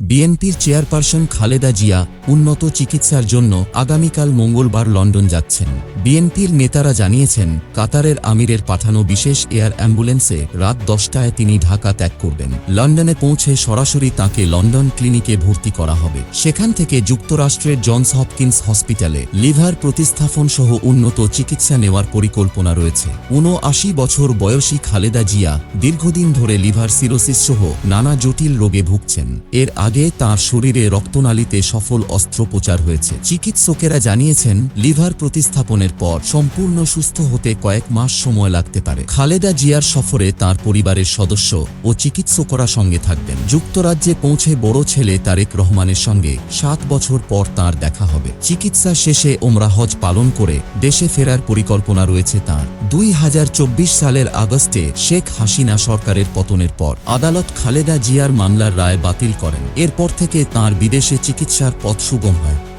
বিএনপির চেয়ারপারসন খালেদা জিয়া উন্নত চিকিৎসার জন্য আগামীকাল মঙ্গলবার লন্ডন যাচ্ছেন। বিএনপির নেতারা জানিয়েছেন, কাতারের আমিরের পাঠানো বিশেষ এয়ার অ্যাম্বুলেন্সে রাত দশটায় তিনি ঢাকা ত্যাগ করবেন। লন্ডনে পৌঁছে সরাসরি তাকে লন্ডন ক্লিনিকে ভর্তি করা হবে। সেখান থেকে যুক্তরাষ্ট্রের জনস হপকিন্স হসপিটালে লিভার প্রতিস্থাপন সহ উন্নত চিকিৎসা নেওয়ার পরিকল্পনা রয়েছে। উনআশি বছর বয়সী খালেদা জিয়া দীর্ঘদিন ধরে লিভার সিরোসিস সহ নানা জটিল রোগে ভুগছেন। এর আগে তার শরীরে রক্তনালীতে সফল অস্ত্রোপচার হয়েছে। চিকিৎসকেরা জানিয়েছেন, লিভার প্রতিস্থাপনের পর সম্পূর্ণ সুস্থ হতে কয়েক মাস সময় লাগতে পারে। খালেদা জিয়ার সফরে তার পরিবারের সদস্য ও চিকিৎসকরা সঙ্গে থাকবেন। যুক্তরাজ্যে পৌঁছে বড় ছেলে তারেক রহমানের সঙ্গে সাত বছর পর তার দেখা হবে। চিকিৎসা শেষে ওমরা হজ পালন করে দেশে ফেরার পরিকল্পনা রয়েছে তার। দুই হাজার চব্বিশ সালের আগস্টে শেখ হাসিনা সরকারের পতনের পর আদালত খালেদা জিয়ার মামলার রায় বাতিল করেন। এরপর থেকে তার বিদেশে চিকিৎসার পথ সুগম হয়।